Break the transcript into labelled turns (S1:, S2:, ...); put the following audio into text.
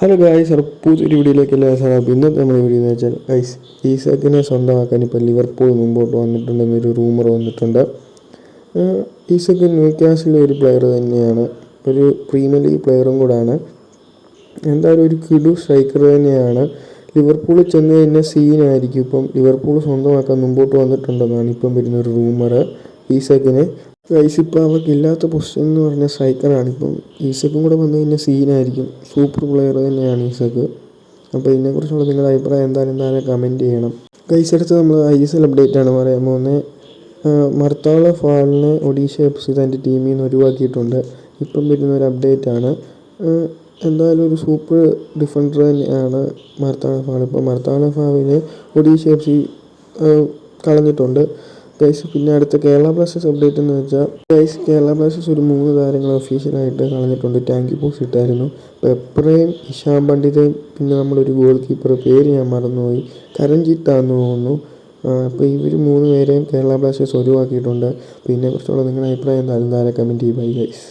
S1: Hello guys ഒരു പുതിയൊരു വീഡിയോയിലേക്ക് എല്ലാ സാറാണ് ഇന്നത്തെ നമ്മുടെ വീഡിയോ എന്ന് വെച്ചാൽ ഗൈസ് ഈസാക്കിനെ സ്വന്തമാക്കാൻ ഇപ്പോൾ ലിവർപൂൾ മുമ്പോട്ട് വന്നിട്ടുണ്ടെന്നൊരു റൂമർ വന്നിട്ടുണ്ട്. ഈസക്ക് ന്യൂ ക്യാസിലെ ഒരു പ്ലെയർ തന്നെയാണ്. ഒരു പ്രീമിയർ ലീഗ് പ്ലെയറും കൂടാണ്. എന്തായാലും ഒരു കിടു സ്ട്രൈക്കർ തന്നെയാണ്. ലിവർപൂളിൽ ചെന്ന് കഴിഞ്ഞാൽ സീനായിരിക്കും ഇപ്പം ലിവർപൂൾ സ്വന്തമാക്കാൻ മുമ്പോട്ട് വന്നിട്ടുണ്ടെന്നാണ് ഇപ്പം വരുന്ന ഒരു റൂമർ ഈസക്കിന് ഗൈസ് ഇപ്പോൾ അവർക്ക് ഇല്ലാത്ത പൊസിഷൻ എന്ന് പറഞ്ഞാൽ സ്ട്രൈക്കറാണ് ഇപ്പം ഈസക്കും കൂടെ വന്നു കഴിഞ്ഞാൽ സീനായിരിക്കും സൂപ്പർ പ്ലെയർ തന്നെയാണ് ഈസക്ക്. അപ്പോൾ ഇതിനെക്കുറിച്ചുള്ള നിങ്ങളുടെ അഭിപ്രായം എന്തായാലും താഴെ കമന്റ് ചെയ്യണം. ഗൈസ് അടുത്ത് നമ്മൾ ഐ എസ് എൽ അപ്ഡേറ്റ് ആണ് പറയാൻ പോകുന്നത് മർത്താള ഫാളിനെ ഒഡീഷ എഫ് സി തന്റെ ടീമിൽ നിന്ന് ഒഴിവാക്കിയിട്ടുണ്ട്. ഇപ്പം വരുന്ന ഒരു അപ്ഡേറ്റ് ആണ്. എന്തായാലും ഒരു സൂപ്പർ ഡിഫൻഡർ തന്നെയാണ് മർത്താള ഫാൾ ഇപ്പോൾ മർത്താള ഫാവിനെ ഒഡീഷ എഫ് സി കളഞ്ഞിട്ടുണ്ട്. ഗൈസ് പിന്നെ അടുത്ത കേരള ബ്ലാസ്റ്റേഴ്സ് അപ്ഡേറ്റ് എന്ന് വെച്ചാൽ ഗൈസ് കേരള ബ്ലാസ്റ്റേഴ്സ് ഒരു മൂന്ന് താരങ്ങൾ ഒഫീഷ്യലായിട്ട് കളഞ്ഞിട്ടുണ്ട്. ടാങ്ക് പോസ്റ്റ് ഇട്ടായിരുന്നു. പെപ്പറേയും ഇഷാം പണ്ഡിതയും പിന്നെ നമ്മുടെ ഒരു ഗോൾ കീപ്പർ പേര് ഞാൻ മറന്നുപോയി. കരൺജിത്താന്ന് തോന്നുന്നു. അപ്പോൾ ഇവർ മൂന്ന് പേരെയും കേരള ബ്ലാസ്റ്റേഴ്സ് ഒഴിവാക്കിയിട്ടുണ്ട്. പിന്നെ കുറിച്ചുള്ള നിങ്ങളുടെ അഭിപ്രായം എന്തായാലും താഴെ കമന്റ് ചെയ്യുക ഗൈസ്